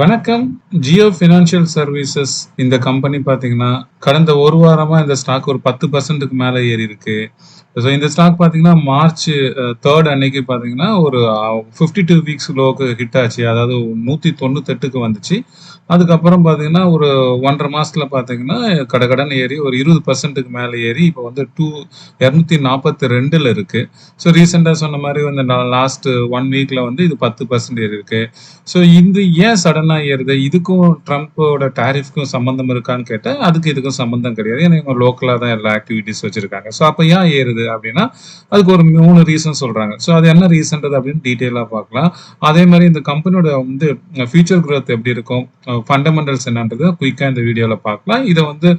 வணக்கம். Jio financial services இந்த company பார்த்தீங்கன்னா கடந்த ஒரு வாரமா இந்த ஸ்டாக் ஒரு பத்து பர்சன்ட்டுக்கு மேலே ஏறி இருக்கு. ஸோ இந்த ஸ்டாக் பார்த்தீங்கன்னா மார்ச் தேர்ட் அன்னைக்கு பார்த்தீங்கன்னா ஒரு ஃபிஃப்டி டூ வீக்ஸ் லோக்கு ஹிட் ஆச்சு. அதாவது நூற்றி தொண்ணூத்தெட்டுக்கு வந்துச்சு. அதுக்கப்புறம் பார்த்தீங்கன்னா ஒரு ஒன்றரை மாதத்தில் பார்த்தீங்கன்னா கடகடன்னு ஏறி ஒரு இருபது பர்சன்ட்டுக்கு மேலே ஏறி இப்போ வந்து டூ இரநூத்தி நாற்பத்தி ரெண்டில் இருக்குது ஸோ ரீசெண்டாக சொன்ன மாதிரி வந்து லாஸ்ட் ஒன் வீக்கில் வந்து இது பத்து பர்சன்ட் ஏறி இருக்கு. ஸோ இது ஏன் சடன் சடனாக ஏறுது இதுக்கும் ட்ரம்ப்போட டாரிஃப்க்கும் சம்மந்தம் இருக்கான்னு கேட்டால் அதுக்கு இதுக்கும் சம்மந்தம் கிடையாது. ஏன்னா இவங்க லோக்கலாக தான் எல்லா ஆக்டிவிட்டிஸ் வச்சிருக்காங்க. ஸோ அப்போ ஏன் ஏறுது அப்படின்னா அதுக்கு ஒரு மூணு ரீசன் சொல்றாங்க. ஸோ அது என்ன ரீசன்றது அப்படின்னு டீட்டெயிலாக பார்க்கலாம். அதே மாதிரி இந்த கம்பெனியோட வந்து ஃபியூச்சர் குரோத் எப்படி இருக்கும்? ஃபண்டமெண்டல்ஸ் என்னன்றது குயிக்காக இந்த வீடியோவில் பார்க்கலாம். இதை வந்து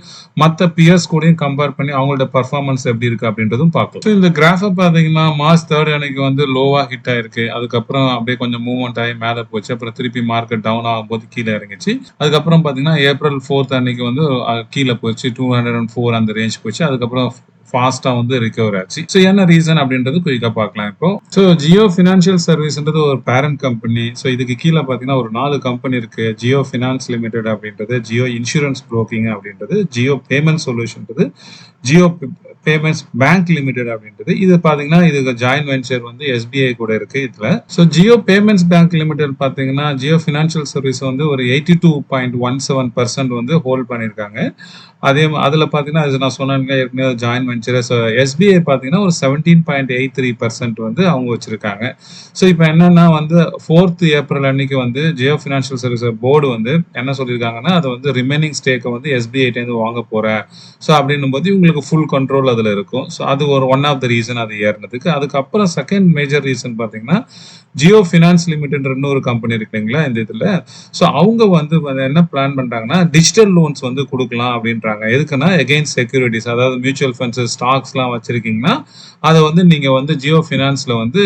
மற்ற பியர்ஸ் கூடயும் கம்பேர் பண்ணி அவங்களோட பர்ஃபார்மன்ஸ் எப்படி இருக்கு அப்படின்றதும் பார்க்கலாம். ஸோ இந்த கிராஃபை பார்த்தீங்கன்னா மார்ச் தேர்ட் அன்னைக்கு வந்து லோவாக ஹிட் ஆயிருக்கு. அதுக்கப்புறம் அப்படியே கொஞ்சம் மூவ்மெண்ட் ஆகி மேலே போச்சு. அப்புறம் திருப்பி மார்க்கெட் டவுன் போது கீழே இறங்கிச்சு. அதுக்கப்புறம் பார்த்தீங்கன்னா ஏப்ரல் ஃபோர்த் அன்னைக்கு வந்து கீழே போயிடுச்சு. டூ ஹண்ட்ரட் அண்ட் ஃபோர் அந்த ரேஞ்ச் போச்சு அதுக்கப்புறம் ஃபாஸ்டா வந்து ரிகவர் ஆச்சு. ஸோ என்ன ரீசன் அப்படின்றது குயிக்காக பார்க்கலாம் இப்போ. ஸோ ஜியோ ஃபினான்ஷியல் சர்வீஸ்ன்றது ஒரு பேரண்ட் கம்பெனி ஸோ இதுக்கு கீழே பார்த்தீங்கன்னா ஒரு நாலு கம்பெனி இருக்கு. ஜியோ ஃபினான்ஸ் லிமிடெட் அப்படின்றது ஜியோ இன்சூரன்ஸ் புரோக்கிங் அப்படின்றது ஜியோ பேமெண்ட் சொல்யூஷன்றது ஜியோ பேமெண்ட்ஸ் பேங்க் லிமிடெட் அப்படின்றது. இது பார்த்தீங்கன்னா இது ஜாயின் வெஞ்சர் வந்து எஸ்பிஐ கூட இருக்கு இதுல. So Jio payments bank limited பார்த்தீங்கன்னா ஜியோ ஃபினான்ஷியல் சர்வீஸ் வந்து ஒரு eighty two point one seven percent வந்து ஹோல்ட் பண்ணியிருக்காங்க. அதே அதில் பார்த்தீங்கன்னா அது நான் சொன்னேன் ஏற்கனவே ஜாயின் வெஞ்சர் ஸோ எஸ்பிஐ பார்த்தீங்கன்னா ஒரு seventeen point eight three percent வந்து அவங்க வச்சுருக்காங்க. ஸோ இப்போ என்னென்னா வந்து ஃபோர்த் ஏப்ரல் அன்னைக்கு வந்து ஜியோ ஃபினான்ஷியல் சர்வீஸ் போர்டு வந்து என்ன சொல்லியிருக்காங்கன்னா அது வந்து ரிமைனிங் ஸ்டேக்கை வந்து எஸ்பிஐட்டேருந்து வாங்க போகிறேன் ஸோ அப்படின்னும் போது இவங்களுக்கு ஃபுல் கண்ட்ரோல் அதில் இருக்கும். ஸோ அது ஒரு ஒன் ஆஃப் த ரீசன் அது ஏறினதுக்கு. அதுக்கப்புறம் செகண்ட் மேஜர் ரீசன் பார்த்தீங்கன்னா ஜியோ ஃபினான்ஸ் லிமிடெட் இன்னொரு கம்பெனி இருக்குங்களா இந்த இதில். ஸோ அவங்க வந்து என்ன பிளான் பண்ணுறாங்கன்னா டிஜிட்டல் லோன்ஸ் வந்து கொடுக்கலாம் அப்படின்றாங்க. எதுக்குன்னா எகெயின்ஸ்ட் செக்யூரிட்டிஸ் அதாவது மியூச்சுவல் ஃபண்ட்ஸ் ஸ்டாக்ஸ்லாம் வச்சிருக்கீங்கன்னா அதை வந்து நீங்க வந்து ஜியோ ஃபினான்ஸ்ல வந்து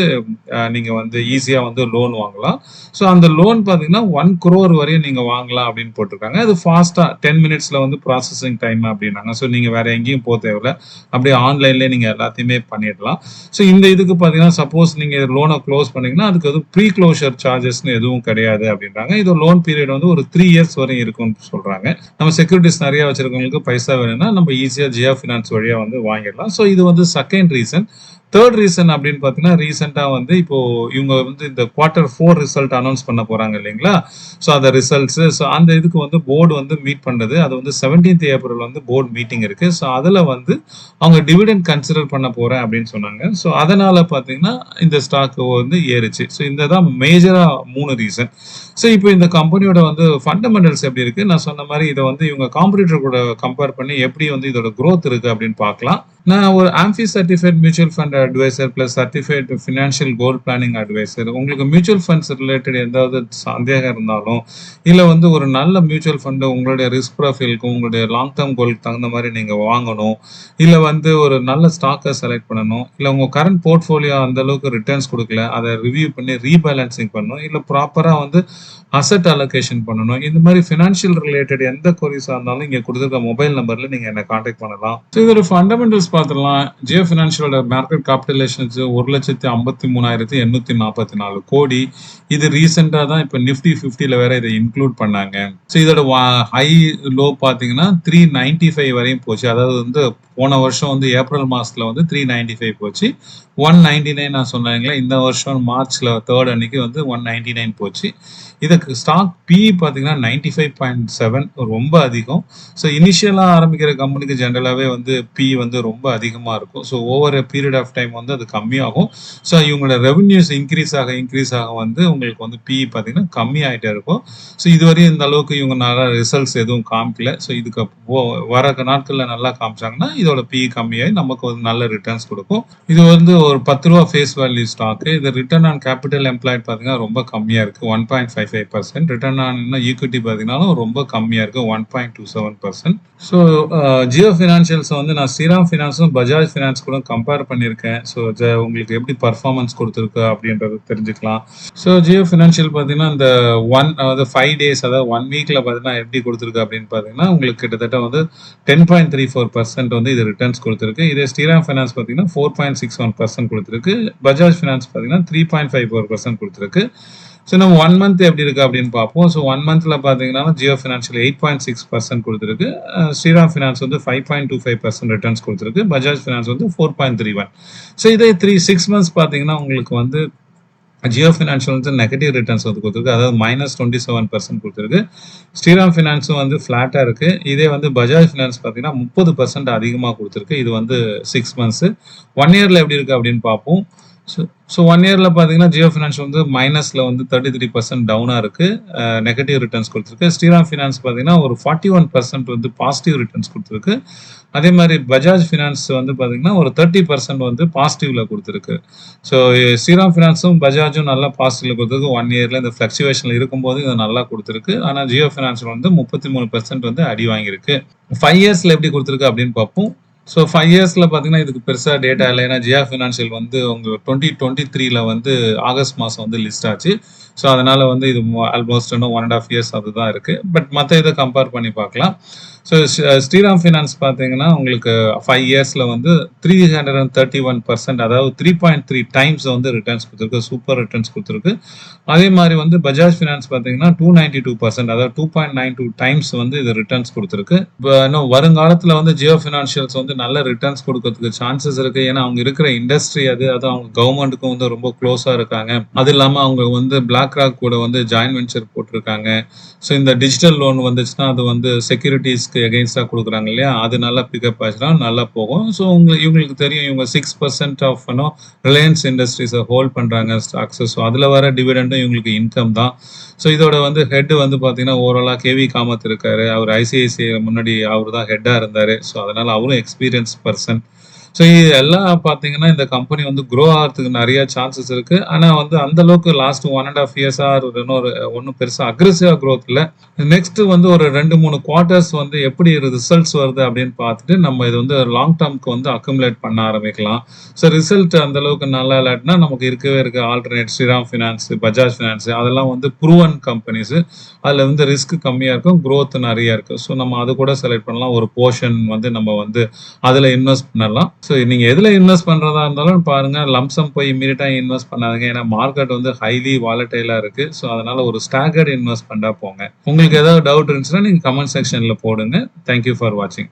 நீங்க வந்து ஈஸியா வந்து லோன் வாங்கலாம். ஸோ அந்த லோன் பார்த்தீங்கன்னா ஒன் குரோர் வரையும் நீங்க வாங்கலாம் அப்படின்னு போட்டிருக்காங்க. அது ஃபாஸ்டா டென் மினிட்ஸ்ல வந்து ப்ராசஸிங் டைம் அப்படின்னாங்க. ஸோ நீங்க வேற எங்கேயும் போக தேவையில்ல. அப்படியே ஆன்லைன்லேயே நீங்க எல்லாத்தையுமே பண்ணிடலாம். ஸோ இந்த இதுக்கு பார்த்தீங்கன்னா சப்போஸ் நீங்க லோனை க்ளோஸ் பண்ணீங்கன்னா அதுக்கு வந்து ப்ரீ க்ளோஷர் சார்ஜஸ்னு எதுவும் கிடையாது அப்படின்றாங்க. இது லோன் பீரியட் வந்து ஒரு த்ரீ இயர்ஸ் வரையும் இருக்கும்னு சொல்றாங்க. நம்ம செக்யூரிட்டிஸ் நிறைய வச்சிருக்கவங்களுக்கு பைசா வேணும்னா நம்ம ஈஸியா ஜியோ ஃபினான்ஸ் வழியா வந்து வாங்கிடலாம். ஸோ இது வந்து செகண்ட் ரீசன் தேர்ட் ரீசன் அப்படின்னு பார்த்தீங்கன்னா ரீசெண்டாக வந்து இப்போ இவங்க வந்து இந்த குவார்ட்டர் ஃபோர் ரிசல்ட் அனௌன்ஸ் பண்ண போகிறாங்க இல்லைங்களா? ஸோ அந்த ரிசல்ட்ஸு ஸோ அந்த இதுக்கு வந்து போர்டு வந்து மீட் பண்ணுறது அது வந்து செவன்டீன்த் ஏப்ரல் வந்து போர்டு மீட்டிங் இருக்குது ஸோ அதில் வந்து அவங்க டிவிடெண்ட் கன்சிடர் பண்ண போகிறேன் அப்படின்னு சொன்னாங்க. ஸோ அதனால் பார்த்தீங்கன்னா இந்த ஸ்டாக் வந்து ஏறுச்சு. ஸோ இந்த தான் மேஜராக மூணு ரீசன் ஸோ இப்போ இந்த கம்பெனியோட வந்து ஃபண்டமெண்டல்ஸ் எப்படி இருக்குது நான் சொன்ன மாதிரி இதை வந்து இவங்க காம்படிட்டர் கூட கம்பேர் பண்ணி எப்படி வந்து இதோட க்ரோத் இருக்குது அப்படின்னு பார்க்கலாம் நான் ஒரு AMFI certified mutual fund advisor plus certified financial goal planning advisor உங்களுக்கு மியூச்சுவல் ஃபண்ட்ஸ் ரிலேட்டட் ஏதாவது சந்தேகம் இருந்தாலும் இல்லை வந்து ஒரு நல்ல மியூச்சுவல் ஃபண்டு உங்களுடைய ரிஸ்க் ப்ரொஃபைலுக்கும் உங்களுடைய லாங் டேர்ம் கோலுக்கு தகுந்த மாதிரி நீங்கள் வாங்கணும் இல்லை வந்து ஒரு நல்ல ஸ்டாக்கை செலக்ட் பண்ணணும் இல்லை உங்கள் கரண்ட் போர்ட்ஃபோலியோ அந்தளவுக்கு ரிட்டர்ன்ஸ் கொடுக்கல அதை ரிவ்யூ பண்ணி ரீபேலன்சிங் பண்ணணும் இல்லை ப்ராப்பராக வந்து அசட் அலோகேஷன் பண்ணணும். இந்த மாதிரி ஃபினான்ஷியல் ரிலேட்டட் எந்த கொரிஸாக இருந்தாலும் இங்கே கொடுத்துருக்க மொபைல் நம்பரில் நீங்கள் என்னை காண்டாக்ட் பண்ணலாம். ஸோ இதோட ஃபண்டமெண்டல்ஸ் பார்த்துலாம் ஜியோ ஃபினான்ஷியலோட மார்க்கெட் கேபிட்டலேஷன்ஸ் ஒரு லட்சத்தி ஐம்பத்தி மூணாயிரத்தி எண்ணூற்றி நாற்பத்தி நாலு கோடி. இது ரீசெண்டாக தான் இப்போ நிஃப்டி ஃபிஃப்டியில் வேற இதை இன்க்ளூட் பண்ணாங்க. ஸோ இதோட ஹை லோ பார்த்தீங்கன்னா த்ரீ நைன்டி ஃபைவ் வரையும் போச்சு. அதாவது வந்து போன வருஷம் வந்து ஏப்ரல் மாதத்தில் வந்து த்ரீ நைன்டி ஃபைவ் போச்சு. ஒன் நைன்டி நைன் நான் சொன்னாங்களே இந்த வருஷம் மார்ச்ல தேர்ட் அன்னைக்கு வந்து ஒன் நைன்டி நைன் போச்சு இதுக்கு ஸ்டாக் பி பார்த்தீங்கன்னா நைன்டி ஃபைவ் பாயிண்ட் செவன் ரொம்ப அதிகம். ஸோ இனிஷியலாக ஆரம்பிக்கிற கம்பெனிக்கு ஜென்ரலாகவே வந்து பி வந்து ரொம்ப அதிகமாக இருக்கும். So over period of time வந்து அது கம்மியாகும். ஸோ இவங்களோட ரெவன்யூஸ் இன்க்ரீஸ் ஆக இன்க்ரீஸ் ஆக வந்து உங்களுக்கு வந்து பி பார்த்தீங்கன்னா கம்மி ஆகிட்டே இருக்கும். ஸோ இதுவரையும் இந்த அளவுக்கு இவங்க நல்லா ரிசல்ட்ஸ் எதுவும் காமிக்கல. ஸோ இதுக்கு வர நாட்களில் நல்லா காமிச்சாங்கன்னா இதோட பி கம்மியாகி நமக்கு வந்து நல்ல ரிட்டர்ன்ஸ் கொடுக்கும். இது வந்து ஒரு பத்து ரூபா ஃபேஸ் வேல்யூ ஸ்டாக்கு இது ரிட்டர்ன் ஆன் கேபிட்டல் எம்ப்ளாய்ட் பார்த்தீங்கன்னா ரொம்ப கம்மியாக இருக்குது one point five five percent return on equity பார்த்தீங்கன்னாலும் ரொம்ப கம்மியாக இருக்கும் one point two seven percent so Jio financials வந்து நான் ஸ்ரீராம் ஃபினான்ஸும் பஜாஜ் ஃபினான்ஸ் கூட கம்பேர் பண்ணியிருக்கேன். ஸோ உங்களுக்கு எப்படி பர்ஃபார்மன்ஸ் கொடுத்துருக்கு அப்படின்றது தெரிஞ்சுக்கலாம். ஸோ ஜியோ ஃபினான்ஷியல் பார்த்தீங்கன்னா இந்த ஒன் அதாவது ஃபைவ் டேஸ் அதாவது ஒன் வீக்கில் பார்த்தீங்கன்னா எப்படி கொடுத்துருக்கு அப்படின்னு பார்த்தீங்கன்னா உங்களுக்கு கிட்டத்தட்ட வந்து ten point three four percent வந்து இது ரிட்டர்ன்ஸ் கொடுத்துருக்கு. இதே ஸ்ரீராம் ஃபைனான்ஸ் பார்த்தீங்கன்னா four point six one percent கொடுத்துருக்கு. பஜாஜ் ஃபினான்ஸ் பார்த்தீங்கன்னா three point five four percent கொடுத்துருக்கு. ஸோ நம்ம ஒன் மந்த் எப்படி இருக்கு அப்படின்னு பார்ப்போம். ஸோ ஒன் மந்த்ல பார்த்தீங்கன்னா Jio financial eight point six percent கொடுத்துருக்கு. ஸ்ரீராம் ஃபினான்ஸ் வந்து five point two five percent returns கொடுத்துருக்கு. பஜாஜ் ஃபினான்ஸ் வந்து four point three one so இதே த்ரீ சிக்ஸ் மந்த்ஸ் பார்த்தீங்கன்னா உங்களுக்கு வந்து ஜியோ ஃபினான்ஷியல் வந்து நெகட்டிவ் ரிட்டர்ன்ஸ் வந்து கொடுத்துருக்கு. அதாவது மைனஸ் டுவெண்ட்டி செவன் பர்சன்ட் கொடுத்துருக்கு. ஸ்ரீராம் ஃபினான்ஸும் வந்து ஃப்ளாட்டாக இருக்கு. இதே வந்து பஜாஜ் ஃபினான்ஸ் பார்த்தீங்கன்னா முப்பது பர்சன்ட் அதிகமாக கொடுத்துருக்கு. இது வந்து சிக்ஸ் மந்த்ஸ் ஒன் இயரில் எப்படி இருக்கு அப்படின்னு பார்ப்போம். ஸோ ஸோ ஒன் இயரில் பார்த்தீங்கன்னா ஜியோ ஃபினான்ஸ் வந்து மைனஸில் வந்து தேர்ட்டி த்ரீ பர்சன்ட் டவுனாக இருக்குது நெகட்டிவ் ரிட்டர்ன்ஸ் கொடுத்துருக்கு. ஸ்ரீராம் ஃபினான்ஸ் பார்த்தீங்கன்னா ஒரு ஃபார்ட்டி ஒன் பர்சன்ட் வந்து பாசிட்டிவ் ரிட்டர்ன்ஸ் கொடுத்துருக்கு. அதே மாதிரி பஜாஜ் ஃபினான்ஸ் வந்து பார்த்தீங்கன்னா ஒரு தேர்ட்டி பர்சன்ட் வந்து பாசிட்டிவில் கொடுத்துருக்கு. ஸோ ஸ்ரீராம் ஃபினான்ஸும் பஜாஜும் நல்லா பாசிட்டிவில் கொடுத்துருக்கு. ஒன் இயரில் இந்த ஃப்ளக்சுவேஷனில் இருக்கும்போது இது நல்லா கொடுத்துருக்கு. ஆனால் ஜியோ ஃபினான்ஸில் வந்து முப்பத்தி மூணு பர்சன்ட் வந்து அடி வாங்கியிருக்கு. ஃபைவ் இயர்ஸில் எப்படி கொடுத்துருக்கு அப்படின்னு பார்ப்போம். ஸோ ஃபைவ் இயர்ஸில் பார்த்தீங்கன்னா இதுக்கு பெருசாக டேட்டா இல்லை. ஏன்னா ஜியா ஃபினான்ஷியல் வந்து உங்களுக்கு டுவெண்ட்டி டுவெண்ட்டி த்ரீல வந்து ஆகஸ்ட் மாதம் வந்து லிஸ்ட் ஆச்சு. ஸோ அதனால வந்து இது ஆல்மோஸ்ட் இன்னும் ஒன் அண்ட் ஆஃப் இயர்ஸ் அதுதான் இருக்கு. பட் மற்ற இதை கம்பேர் பண்ணி பார்க்கலாம். ஸோ ஸ்ரீராம் ஃபினான்ஸ் பார்த்தீங்கன்னா உங்களுக்கு ஃபைவ் இயர்ஸில் வந்து three hundred and thirty one percent அதாவது த்ரீ பாயிண்ட் த்ரீ டைம்ஸ் வந்து ரிட்டர்ன்ஸ் கொடுத்துருக்கு. சூப்பர் ரிட்டர்ன்ஸ் கொடுத்துருக்கு. அதே மாதிரி வந்து பஜாஜ் ஃபினான்ஸ் பார்த்தீங்கன்னா டூ நைன்டி டூ பர்சன்ட் அதாவது two point nine two times வந்து இது ரிட்டர்ன்ஸ் கொடுத்துருக்கு. இப்போ இன்னும் வருங்காலத்தில் வந்து ஜியோ ஃபினான்ஷியல்ஸ் வந்து நல்ல ரிட்டர்ன்ஸ் கொடுக்கறதுக்கு சான்சஸ் இருக்குது ஏன்னா அவங்க இருக்கிற இண்டஸ்ட்ரி அது அது அவங்க கவர்மெண்ட்டுக்கும் வந்து ரொம்ப க்ளோஸாக இருக்காங்க. அது இல்லாமல் அவங்க வந்து பிளாக் ராக் கூட வந்து ஜாயின் வெஞ்சர் போட்டிருக்காங்க. ஸோ இந்த டிஜிட்டல் லோன் வந்துச்சுன்னா அது வந்து செக்யூரிட்டிஸ்க்கு எகெயின்ஸ்டாக கொடுக்குறாங்க இல்லையா? அது நல்லா பிக்கப் ஆச்சுன்னா நல்லா போகும். ஸோ உங்களுக்கு இவங்களுக்கு தெரியும் இவங்க சிக்ஸ் பர்சன்ட் ஆஃப் ரிலையன்ஸ் இண்டஸ்ட்ரீஸை ஹோல்ட் பண்ணுறாங்க ஸ்டாக்ஸு ஸோ அதில் வர டிவிடெண்டும் இவங்களுக்கு இன்கம் தான். ஸோ இதோட வந்து ஹெட் வந்து பார்த்தீங்கன்னா ஓவராலாக கேவி காமத் இருக்காரு. அவர் ஐசிஐசிஐ முன்னாடி அவர் தான் ஹெட்டாக இருந்தார். ஸோ அதனால அவரும் எக்ஸ்பீரியன்ஸ் பர்சன் ஸோ இது எல்லாம் பார்த்தீங்கன்னா இந்த கம்பெனி வந்து க்ரோ ஆகிறதுக்கு நிறைய சான்சஸ் இருக்கு. ஆனால் வந்து அந்த அளவுக்கு லாஸ்ட் ஒன் அண்ட் ஆஃப் இயர்ஸாக இன்னொரு ஒன்றும் பெருசாக அக்ரெசிவாக க்ரோத் இல்லை. நெக்ஸ்ட் வந்து ஒரு ரெண்டு மூணு குவார்ட்டர்ஸ் வந்து எப்படி ரிசல்ட்ஸ் வருது அப்படின்னு பார்த்துட்டு நம்ம இது வந்து லாங் டேர்ம்க்கு வந்து அக்குமுலேட் பண்ண ஆரம்பிக்கலாம். ஸோ ரிசல்ட் அந்த அளவுக்கு நல்லா இல்லாட்டினா நமக்கு இருக்கவே இருக்கு alternate Shriram finance Bajaj finance அதெல்லாம் வந்து ப்ரூவன் கம்பெனிஸ் அதில் வந்து ரிஸ்க் கம்மியாக இருக்கும் க்ரோத் நிறையா இருக்கும் ஸோ நம்ம அது கூட செலக்ட் பண்ணலாம். ஒரு போர்ஷன் வந்து நம்ம வந்து அதில் இன்வெஸ்ட் பண்ணலாம். ஸோ நீங்கள் எதில் இன்வெஸ்ட் பண்ணுறதா இருந்தாலும் பாருங்க லம்சம் போய் இமீடியட்டாக இன்வெஸ்ட் பண்ணாதீங்க. ஏன்னா மார்க்கெட் வந்து ஹைலி வாலட்டைலாக இருக்கு. ஸோ அதனால ஒரு ஸ்டாகர்ட் இன்வெஸ்ட் பண்ணா போங்க. உங்களுக்கு ஏதாவது டவுட் இருந்துச்சுன்னா நீங்கள் கமெண்ட் செக்ஷனில் போடுங்க. தேங்க்யூ ஃபார் வாட்சிங்